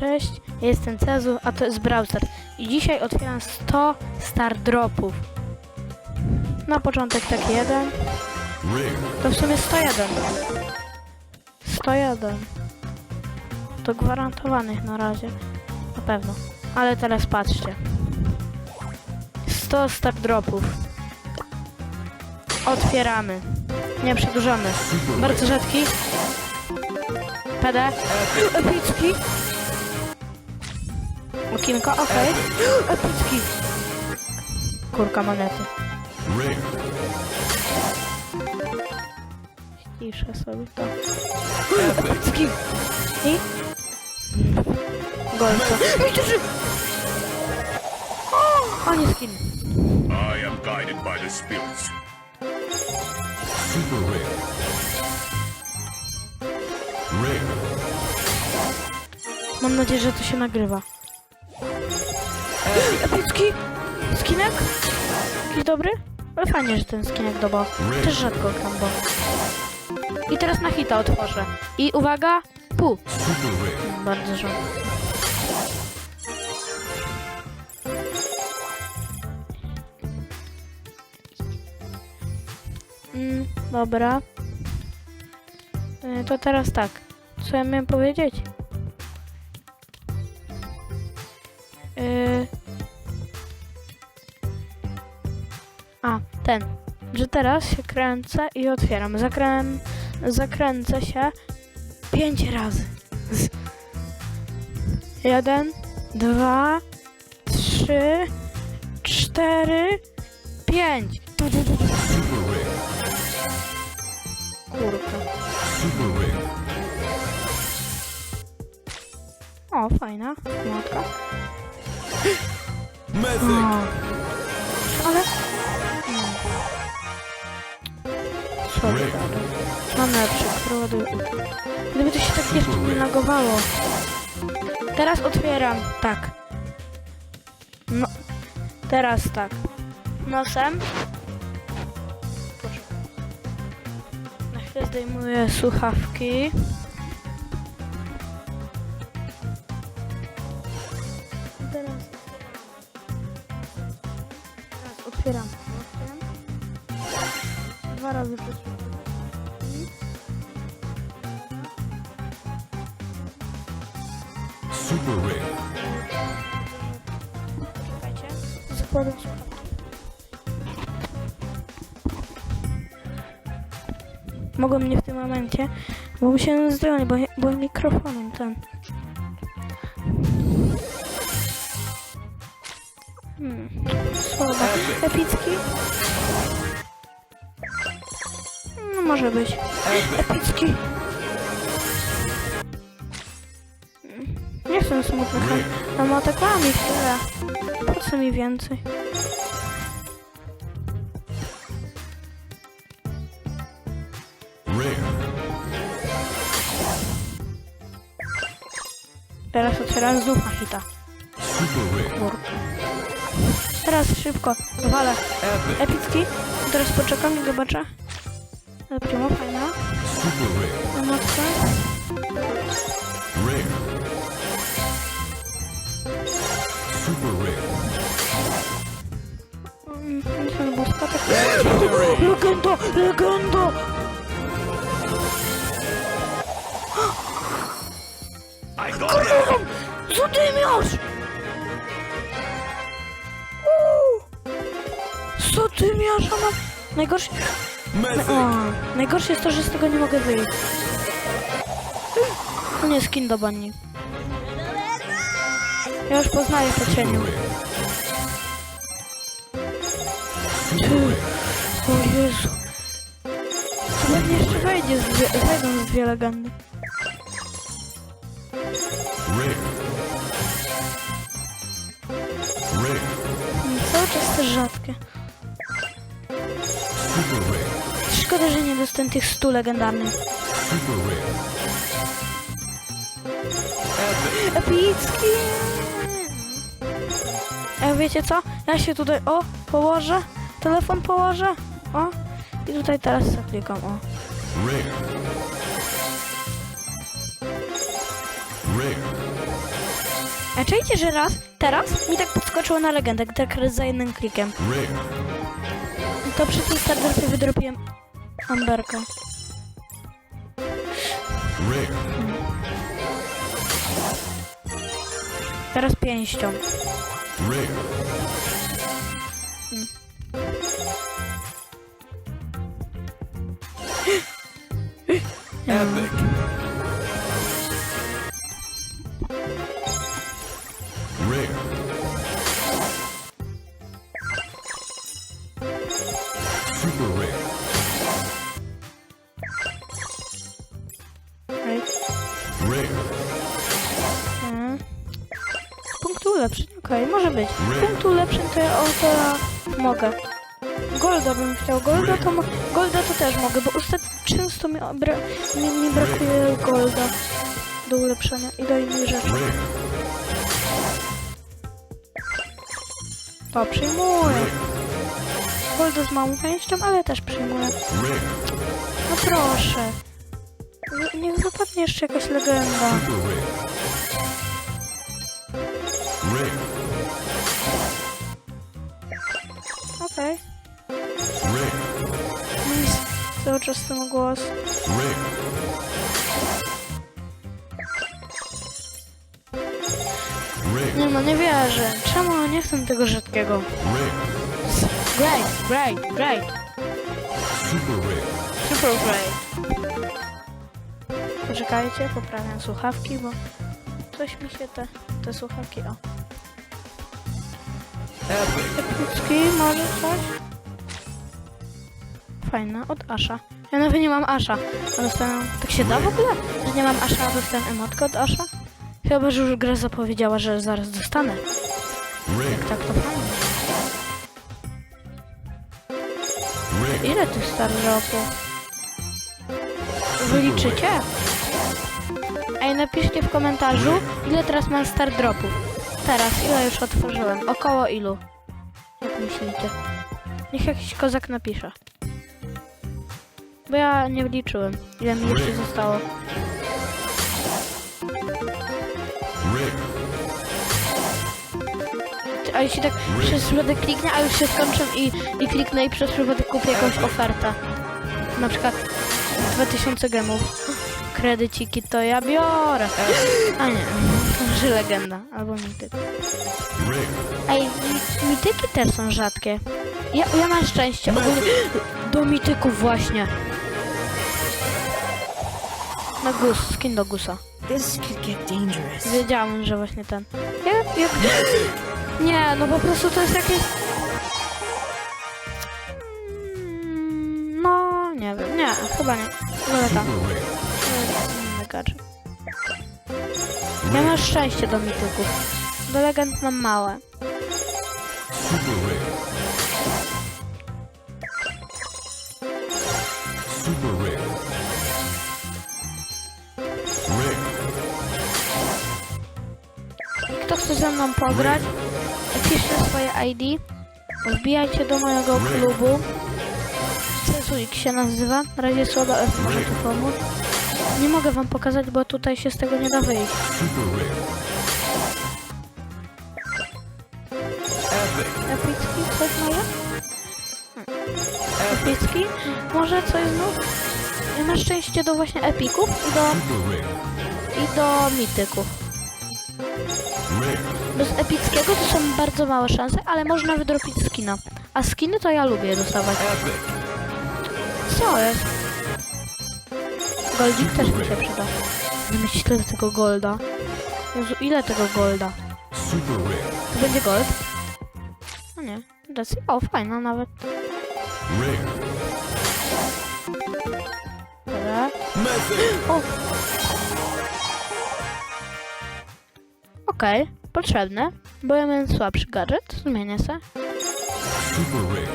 Cześć, ja jestem Cezu, a to jest Browser i dzisiaj otwieram 100 Star Dropów. Na początek taki jeden, to w sumie 101. 101. To gwarantowanych na razie, na pewno. Ale teraz patrzcie. 100 Star Dropów. Otwieramy. Nie przedłużamy. Bardzo rzadki. PD. Epicki. Okienko, okej. Epicki. Kurka monety. Ciszę sobie to. Epicki. I? Mitrzy! O, nie skin. I am guided by the spirits. Super rare. Rare. Mam nadzieję, że to się nagrywa. Epicki. Skinek? Jakiś dobry? Ale fajnie, że ten skinek dobo. Też rzadko gram, bo... I teraz na hita otworzę. I uwaga, rare. Bardzo rzadko. Mm, dobra. Y, To teraz tak. Co ja miałem powiedzieć? Teraz się kręcę i otwieram. Zakrę... Zakręcę się pięć razy. Jeden, dwa, trzy, cztery, pięć. Kurka. O, fajna. Matka. Mythic. O. Ale... Sorry, Rare. Mam lepszy, który Gdyby to się tak jeszcze nie lagowało. Teraz otwieram. Tak. No. Teraz tak. Nosem. Poczekaj. Na chwilę zdejmuję słuchawki. Dwa razy przytrzymam. Super rare. Czekajcie. Zakładam słuchawki. Mogłem mnie w tym momencie, bo musiałem zdjąć, bo byłem mikrofonem ten. Hmm. Słaba. Epicki? No może być. Epicki. Nie jestem smutny. Ma tak mam ich tyle. Po co mi więcej? Teraz otwieram na hita. Kurka. Teraz szybko. Walę. Epic. Epicki. Teraz poczekam i zobaczę. Ale primo fajna. Super rare. Emotka. Rare. Super rare. Mm, Ten boska tak. Legenda! Legenda! I got them. Zadymiarz! Zadymiarza mam... Najgorsze... Mythic. O, najgorsze jest to, że z tego nie mogę wyjść. To nie skin do bani. Ja już poznaję po cieniu. O Jezu. To pewnie jeszcze wejdzie z dwie, wejdą z dwie legendy. Cały czas też rzadkie. Super rare. Szkoda, że nie dostałem tych 100 legendarnych. Epicki! E, wiecie co? Ja się tutaj, o, położę. Telefon położę. O. I tutaj teraz zaklikam, o. A czujcie, że raz, teraz mi tak podskoczyło na legendę, tak za jednym klikiem. Rare. To przy tej stardropie wydropiłem Amberkę. Rare. Teraz pięścią. Rare. Epic. Być. Rare. Punktu ulepszeń to ja, mogę. Golda bym chciał, Golda to, Golda to też mogę, bo ostatnio często mi, bra mi, mi brakuje Golda do ulepszenia i do innych rzeczy. To przyjmuję. Golda z małą częścią, ale też przyjmuję. No proszę. Nie- Niech wypadnie jeszcze jakaś legenda. Okej. Nic. Cały czas ten głos. Nie no, nie wierzę. Czemu nie chcę tego rzadkiego? Great, great, great. Super rare. Super great. Poczekajcie, poprawiam słuchawki, bo coś mi się te, te słuchawki, o. Epicki, może coś? Fajne, od Asha. Ja nawet nie mam Asha, a dostałem... Tak się da w ogóle? Że nie mam Asha, a dostałem emotkę od Asha? Chyba, że już gra zapowiedziała, że zaraz dostanę. Rare. Tak, to fajnie. Ile tych stardropów? Wyliczycie? Ej, napiszcie w komentarzu, ile teraz mam stardropów. Teraz, ile już otworzyłem? Około ilu? Jak myślicie? Niech jakiś kozak napisze. Bo ja nie wliczyłem, ile mi jeszcze zostało. A jeśli tak przez przypadek kliknę, a już się skończą i, i kliknę i przez przypadek kupię jakąś ofertę. Na przykład 2000 gemów. Kredyciki to ja biorę. A nie, to może legenda albo mityk. Ej, mi- mityki też są rzadkie. Ja, ja mam szczęście ogólnie do mityków właśnie. Na gus, skin do gusa. This could get dangerous. Wiedziałam, że właśnie ten. Jak, jak... Nie, no po prostu to jest jakieś... Mm, No, nie wiem, nie, chyba nie. Rare. Inny gadżet. Ja mam szczęście do mityków. Do legend mam małe. Super rare. Super rare. Rare. Kto chce ze mną pograć, piszcie swoje ID. Wbijajcie do mojego klubu. Cezuik się nazywa. Na razie słaba F może tu pomóc. Nie mogę wam pokazać, bo tutaj się z tego nie da wyjść. Epicki, coś może? Epicki? Może coś znów? Na szczęście do właśnie epików i do, i do mityków. Bez epickiego to są bardzo małe szanse, ale można wydropić skina. A skiny to ja lubię dostawać. Co jest? Goldzik też mi się przyda. Nie myślę tego golda. Jezu, ile tego golda? To będzie gold? No nie. Decy. O, fajna nawet. Dobra. O! Okej, potrzebne, bo ja mam słabszy gadżet, zmienię se. Super rare.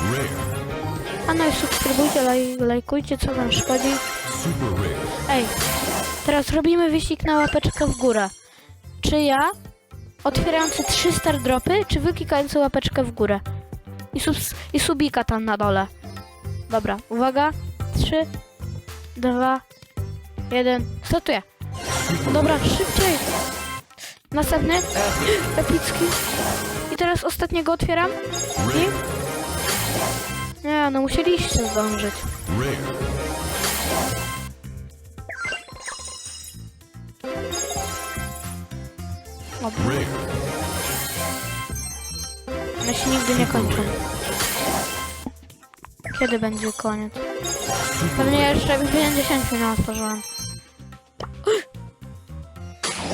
Rare. A no i subskrybujcie, laj, lajkujcie, co wam szkodzi. Ej, teraz robimy wyścig na łapeczkę w górę. Czy ja, otwierający trzy star dropy, czy wy klikający łapeczkę w górę? I, subs, I subika tam na dole. Dobra, uwaga. Trzy, dwa, jeden, startuję. Dobra, szybciej. Następny. Epicki. I teraz ostatniego otwieram. I... Nie, no musieliście zdążyć. Rare. One się nigdy nie kończą. Kiedy będzie koniec? Pewnie jeszcze w 50 nie otworzyłam.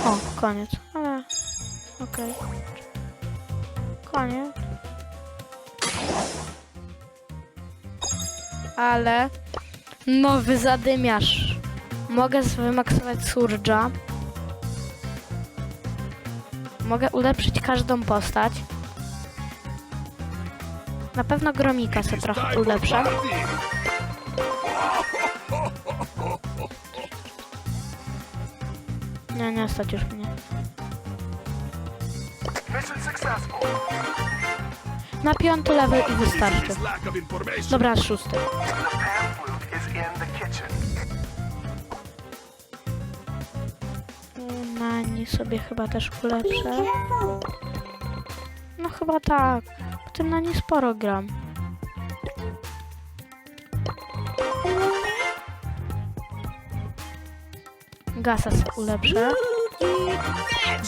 O, koniec. Ale... Okej. Koniec. Ale... Nowy zadymiarz. Mogę wymaksować surge'a. Mogę ulepszyć każdą postać. Na pewno gromika sobie trochę ulepszę. Nie, nie stać już mnie. Na piąty level i wystarczy. Dobra, szósty. Nani sobie chyba też ulepszę. No chyba tak. Po tym na nie sporo gram. Gasa sobie ulepszę.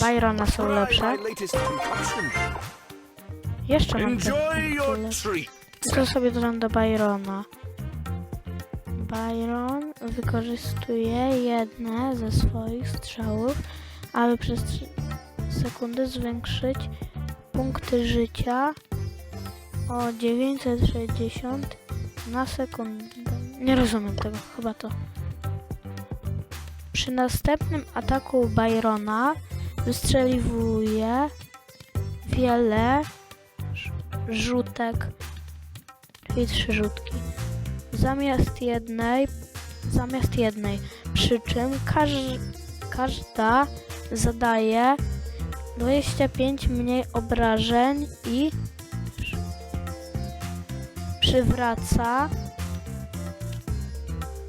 Byrona sobie ulepszę. Jeszcze mam Enjoy your treat. To sobie dodam do Byrona. Byron wykorzystuje jedne ze swoich strzałów, aby przez 3 sekundy zwiększyć punkty życia o 960 na sekundę. Nie rozumiem tego, chyba to. Przy następnym ataku Byrona wystrzeliwuje wiele rzutek czyli trzy rzutki. Zamiast jednej, zamiast jednej. Przy czym każ, każda zadaje 25 mniej obrażeń i przywraca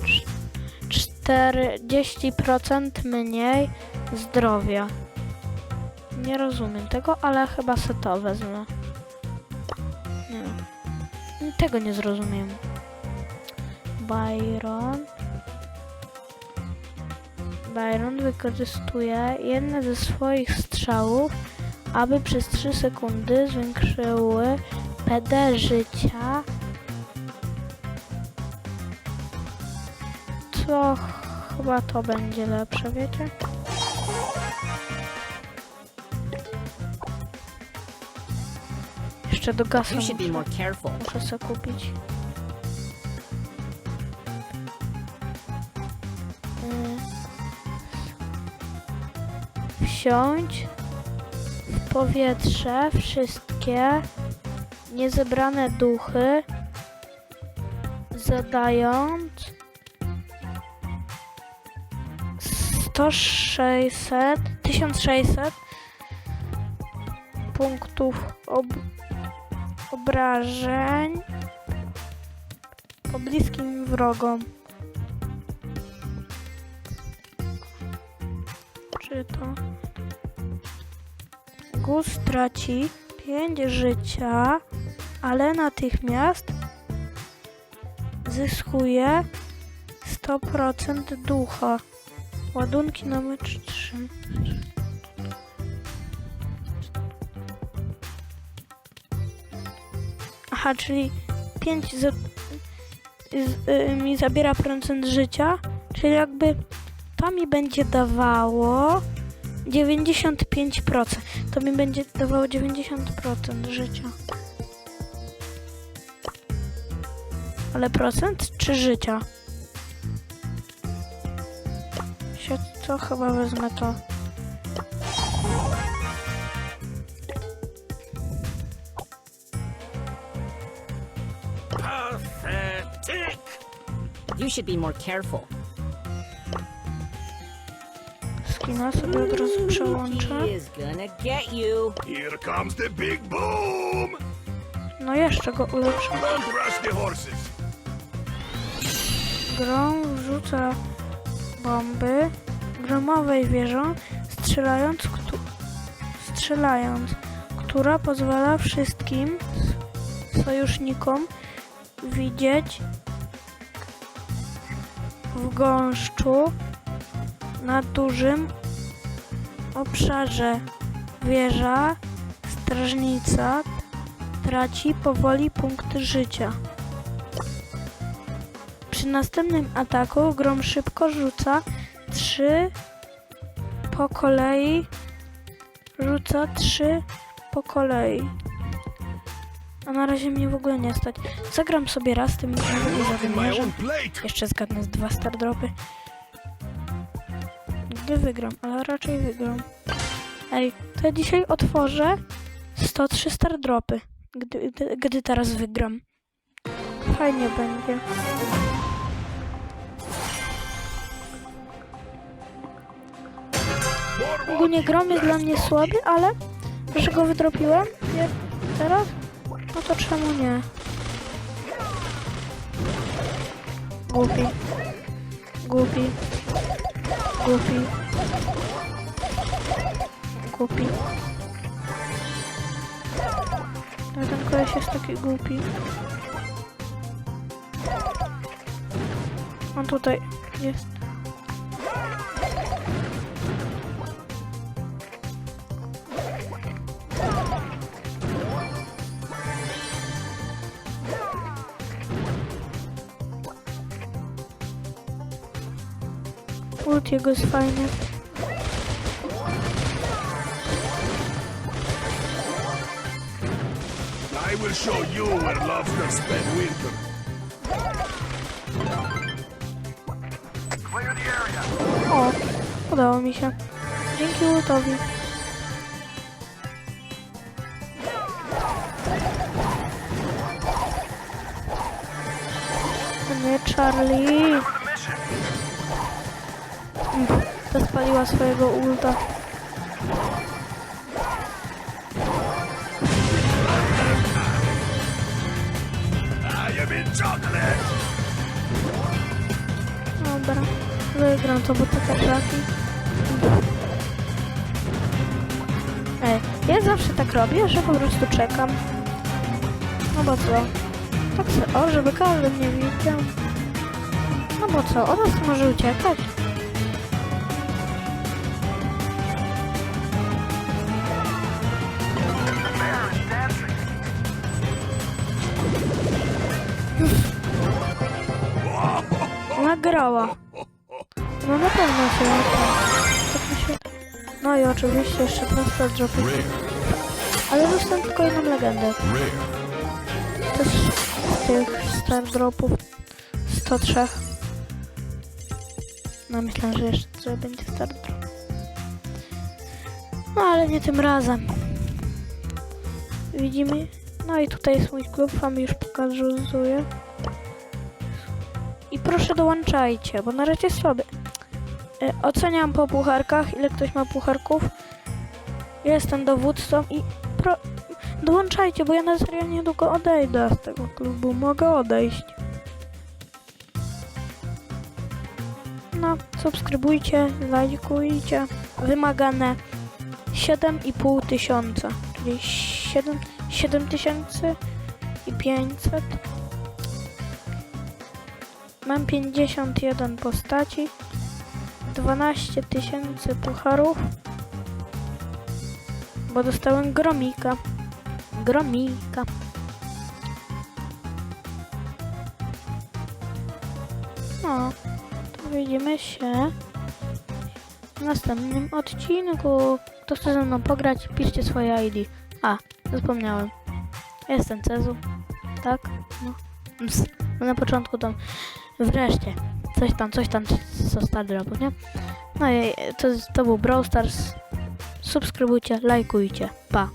cz- 40% mniej zdrowia. Nie rozumiem tego, ale chyba se to wezmę. Tego nie zrozumiem. Byron. Byron wykorzystuje jedne ze swoich strzałów, aby przez 3 sekundy zwiększyły PD życia. Co chyba to będzie lepsze, wiecie? Jeszcze do gasu You should be muszę. more careful. Muszę sobie kupić. Y, Wsiąść w powietrze wszystkie niezebrane duchy, zadając 100, 600, 1600 punktów ob obrażeń pobliskim wrogom. Czy to? Gus traci 5 życia, ale natychmiast zyskuje 100% ducha. Ładunki na mecz 3. Aha, czyli 5 za, z, y, mi zabiera procent życia, czyli jakby to mi będzie dawało 95%. To mi będzie dawało 90% życia. Ale procent czy życia? Się co chyba wezmę to. You should be more careful. Skina sobie od razu przełączę. He is gonna get you. Here comes the big boom. No jeszcze go ulepszę. Don't rush the horses. Grą wrzuca bomby, gromowej wieżą, strzelając, któ- strzelając, która pozwala wszystkim sojusznikom widzieć w gąszczu na dużym obszarze. Wieża, strażnica traci powoli punkty życia. Przy następnym ataku grom szybko rzuca trzy po kolei. Rzuca trzy po kolei. A na razie mnie w ogóle nie stać. Zagram sobie raz tym zawymiarzem. Jeszcze zgadnę z dwa star dropy. Gdy wygram, ale raczej wygram. Ej, to ja dzisiaj otworzę 103 star dropy. Gdy, gdy, gdy teraz wygram. Fajnie będzie. Ogólnie grom jest dla mnie słaby, ale że go wydropiłem teraz, no to czemu nie? Głupi. Głupi. Głupi. Głupi. Ale ten koleś jest taki głupi. On tutaj jest. Ult jego jest fajny. I will show you where lobsters spend winter. Clear the area. O, udało mi się. Dzięki ultowi. To nie Charlie. To spaliła swojego ulta. Dobra, wygram to, bo taka trafi. Ej, ja zawsze tak robię, że po prostu czekam. No bo co? Tak se, o, żeby każdy mnie widział. No bo co, od nas może uciekać. No na pewno się. No i oczywiście jeszcze prosto dropy. Ale dostałem tylko jedną legendę. Też z tych star dropów 103. No myślę, że jeszcze będzie star drop. No ale nie tym razem. Widzimy? No i tutaj jest mój klub, wam już pokazuję. I proszę dołączajcie, bo na razie słaby. E, oceniam po pucharkach, ile ktoś ma pucharków. Jestem dowódcą i pro, Dołączajcie, bo ja na serio niedługo odejdę z tego klubu. Mogę odejść. No, subskrybujcie, lajkujcie. Wymagane 7,5 tysiąca, czyli 7, 7 tysięcy i 500. Mam 51 postaci, 12 tysięcy pucharów, bo dostałem gromika. Gromika. No, to widzimy się w następnym odcinku. Kto chce ze mną pograć, piszcie swoje ID. A, zapomniałem. Jestem Cezu. Tak? No. Na początku tam wreszcie. Coś tam, coś tam co Star Dropu, nie? No i to, to był Brawl Stars. Subskrybujcie, lajkujcie. Pa.